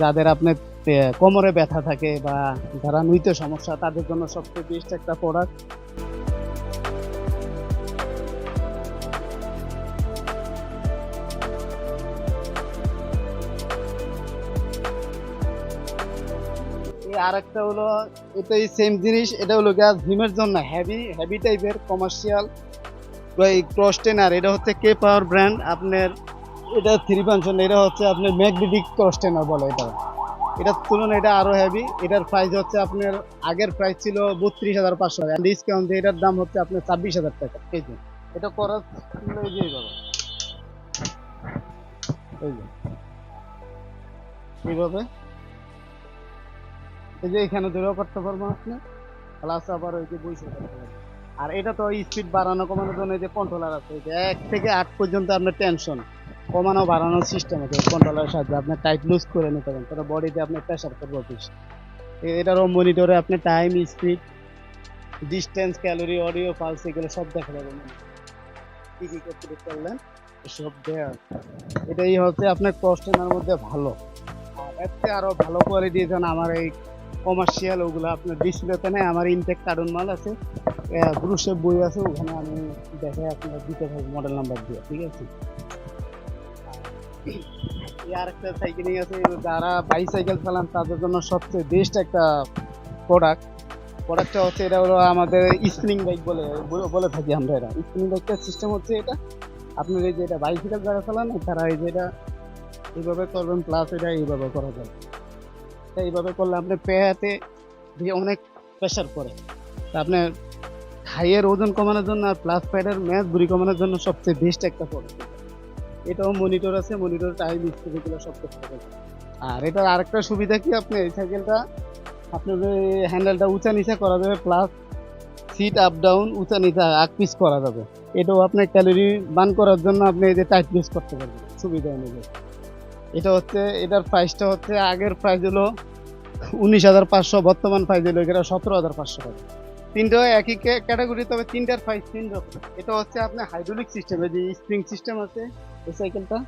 যাদের আপনার কোমরে ব্যথা থাকে বা যারা নুইতে সমস্যা, তাদের জন্য সবচেয়ে বেস্ট একটা প্রোডাক্ট এই আরেকটা হলো, এটাই সেম জিনিস, এটা হলো গ্যাস জিমের জন্য হেভি হেভি টাইপের কমার্শিয়াল ক্রস টেনার এটা হচ্ছে কে পাওয়ার ব্র্যান্ড আপনার এটা থ্রি পাঞ্চন এটা হচ্ছে আপনার ম্যাগনেটিক ক্রস টেনার বলে এটা। এটার তুলনায় এটা আরও হেভি এটার প্রাইস হচ্ছে আপনার, আগের প্রাইস ছিল বত্রিশ হাজার পাঁচশো টাকা ডিসকাউন্ট এটার দাম হচ্ছে আপনার ছাব্বিশ হাজার টাকা, এই যে। এটা করার এই যে এই এইভাবে। এই যে এখানে ধরেও করতে পারব আপনি। প্লাস আবার ওই যে বইসে করতে পারব আর এটা তো স্পিড বাড়ানো কমানোর জন্য যে কন্ট্রোলার আছে এক থেকে আট পর্যন্ত আপনার টেনশন কমানো, বাড়ানোর সিস্টেম আছে। কন্ট্রোলারের সাহায্যে আপনি টাইট লুজ করে নিতে পারেন। তাহলে বডিতে আপনি প্রেশার করব বেশি এটারও মনিটরে আপনি time speed distance calorie audio pulse এগুলো সব দেখা যাবে। কি কি করতে করলেন সব দেয়া। এটাই হচ্ছে আপনার কস্টেনার মধ্যে ভালো। আর এর থেকে আরও ভালো কোয়ালিটি যেন আমার এই কমার্শিয়াল ওগুলো আপনার ডিসপ্লেতে নেই, আমার ইনটেক কার্টুন মাল আছে। ব্রুশের বই আছে, ওখানে আমি দেখে আপনার দিতে থাকব মডেল নাম্বার দিয়ে। ঠিক আছে? এই আরেকটা সাইকেলিং আছে, যারা বাইসাইকেল চালান, তাদের জন্য সবচেয়ে বেস্ট একটা প্রোডাক্ট প্রোডাক্টটা হচ্ছে, এটা হলো আমাদের স্পিনিং বাইক বলে বলে থাকি আমরা এটা স্পিনিং বাইকটার সিস্টেম হচ্ছে এটা। আপনার এই যে এটা বাইসাইকেল যারা চালান, তারা এই যে এটা এইভাবে করবেন প্লাস এটা এইভাবে করা যায়। তা এইভাবে করলে আপনি পেয়াতে দিয়ে অনেক প্রেশার পড়ে। তা আপনার হাইয়ের ওজন কমানোর জন্য আর প্লাস প্যাডের ম্যাচ বুড়ি কমানোর জন্য সবচেয়ে বেস্ট একটা প্রোডাক্ট এটাও মনিটর আছে মনিটর টাইম স্পিড এগুলো সব করতে পারবেন আর এটার আরেকটা সুবিধা কি আপনি, এই সাইকেলটা আপনার হ্যান্ডেলটা উঁচা নিচা করা যাবে প্লাস সিট আপ ডাউন উঁচা নিচা আগ পিস করা যাবে। এটাও আপনার ক্যালোরি বান করার জন্য আপনি এই যে টাইট ইউজ করতে পারবেন, সুবিধা অনুযায়ী। এটা হচ্ছে, এটার প্রাইসটা হচ্ছে, আগের প্রাইস হলো উনিশ হাজার পাঁচশো, বর্তমান প্রাইস হলো এটা সতেরো হাজার পাঁচশো টাকা। তিনটা একই ক্যাটাগরি তবে তিনটার প্রাইস তিন রকম এটা হচ্ছে আপনার হাইড্রোলিক সিস্টেম যে স্প্রিং সিস্টেম আছে এই সাইকেলটা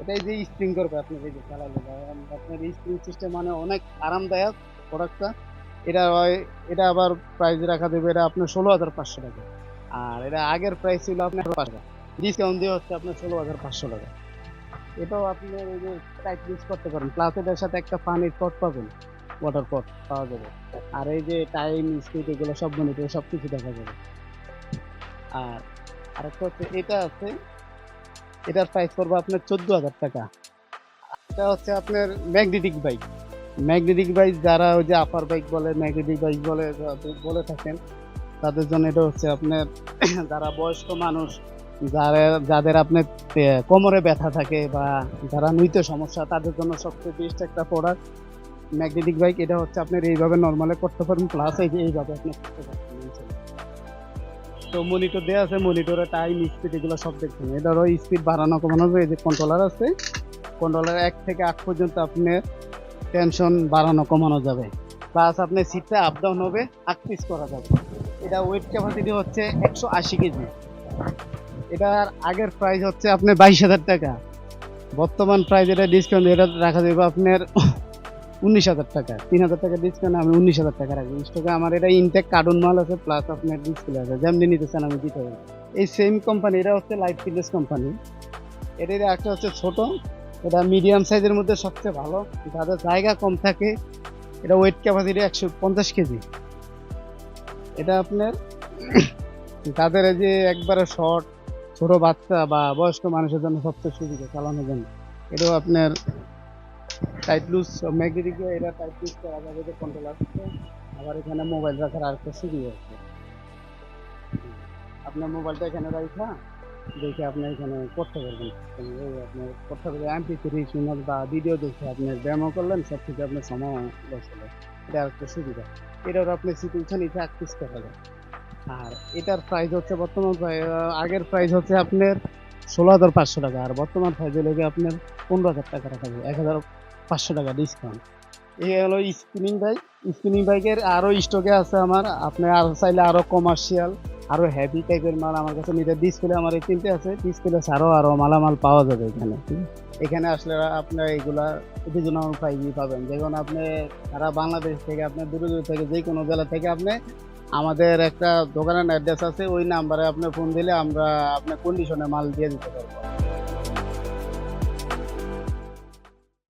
এটাই যে স্প্রিং করবে আপনি এই যে চালালে আপনার স্প্রিং সিস্টেম মানে অনেক আরামদায়ক প্রোডাক্টটা এটা হয়- এটা আবার প্রাইস রাখা দেবে এটা আপনার ষোলো হাজার পাঁচশো টাকা। আর এটা আগের প্রাইস ছিল আপনার ডিসকাউন্ট দিয়ে হচ্ছে আপনার ষোলো হাজার পাঁচশো টাকা। এটাও আপনি এই যে টাইট ইউজ করতে পারেন। প্লাস এটার সাথে একটা পানির পট পাবেন। ওয়াটার পট পাওয়া যাবে। আর এই যে টাইম স্পিড এগুলো সব মনিটর সব কিছু দেখা যাবে। আর আরেকটা হচ্ছে, এটা আছে, এটার প্রাইস পড়বে আপনার চোদ্দ হাজার টাকা। এটা হচ্ছে আপনার ম্যাগনেটিক বাইক ম্যাগনেটিক বাইক যারা ওই যে আপার বাইক বলে ম্যাগনেটিক বাইক বলে বলে থাকেন, তাদের জন্য এটা হচ্ছে আপনার, যারা বয়স্ক মানুষ, যারা, যাদের আপনার কোমরে ব্যথা থাকে বা যারা নুইতে সমস্যা, তাদের জন্য সবচেয়ে বেস্ট একটা প্রোডাক্ট ম্যাগনেটিক বাইক এটা হচ্ছে আপনার এইভাবে নর্মালে করতে পারেন প্লাস এইভাবে আপনি করতে পারবেন তো মনিটর দেওয়া আছে মনিটরে টাইম স্পিড এগুলো সব দেখছেন এটারও স্পিড বাড়ানো কমানো এই যে কন্ট্রোলার আছে কন্ট্রোলার এক থেকে আট পর্যন্ত আপনি টেনশন বাড়ানো কমানো যাবে। প্লাস আপনার সিটটা আপ ডাউন হবে আট পিস করা যাবে। এটা ওয়েট ক্যাপাসিটি হচ্ছে একশো আশি কেজি। এটার আগের প্রাইস হচ্ছে আপনার বাইশ হাজার টাকা। বর্তমান প্রাইস এটা ডিসকাউন্ট এটা রাখা যাবে আপনার উনিশ হাজার টাকা। তিন হাজার টাকা ডিসকাউন্ট আমি উনিশ হাজার টাকা রাখব। স্টকে আমার এটা ইনটেক কার্টুন মাল আছে প্লাস আপনার ডিসপ্লে আছে। যেমনি নিতে চান আমি দিতে পারব। এই সেম কোম্পানি এটা হচ্ছে লাইফ ফিটনেস কোম্পানি এটার একটা হচ্ছে ছোট, এটা মিডিয়াম সাইজের মধ্যে সবচেয়ে ভালো। যাদের জায়গা কম থাকে, এটা ওয়েট ক্যাপাসিটি একশো পঞ্চাশ কেজি এটা আপনার তাদের এই যে একবারে শর্ট ছোট বাচ্চা বা বয়স্ক মানুষের জন্য সবচেয়ে সুবিধা, চালানোর জন্য। এটাও আপনার টাইট লুজ ম্যাগনেটিক এটা টাইট লুজ করা যাবে যে কন্ট্রোল আছে আবার এখানে মোবাইল রাখার আরেকটা সুবিধা আছে। আপনার মোবাইলটা এখানে রাখা দেখে আপনি এখানে করতে পারবেন। আপনার করতে পারবেন এমপি থ্রি সিগনাল বা ভিডিও দেখে আপনি ডেমো করলেন সব থেকে আপনার সময় লস হলো। এটা একটা সুবিধা। এটার আপনি সিচুয়েশন নিচে আক্টিস করা যায় আর এটার প্রাইস হচ্ছে বর্তমান আগের প্রাইস হচ্ছে আপনার ষোলো হাজার পাঁচশো টাকা। আর বর্তমান প্রাইস হলে আপনার পনেরো হাজার টাকা রাখা যাবে। এক হাজার পাঁচশো টাকা ডিসকাউন্ট এই হলো স্পিনিং বাইক। স্পিনিং বাইকের আরও স্টকে আছে আমার। আপনি আর চাইলে আরও কমার্শিয়াল আরও হেভি টাইপের মাল আমার কাছে নিতে। ডিসপ্লে আমার এই তিনটে আছে। ডিসপ্লে ছাড়াও আরও মালামাল পাওয়া যাবে এখানে। এখানে আসলে আপনার এইগুলা রিজনেবল প্রাইসই পাবেন। যেমন আপনি সারা বাংলাদেশ থেকে আপনার দূরে দূরে থেকে যে কোনো জেলা থেকে আপনি আমাদের একটা দোকানের অ্যাড্রেস আছে। ওই নাম্বারে আপনি ফোন দিলে আমরা আপনার কন্ডিশনে মাল দিয়ে দিতে পারব।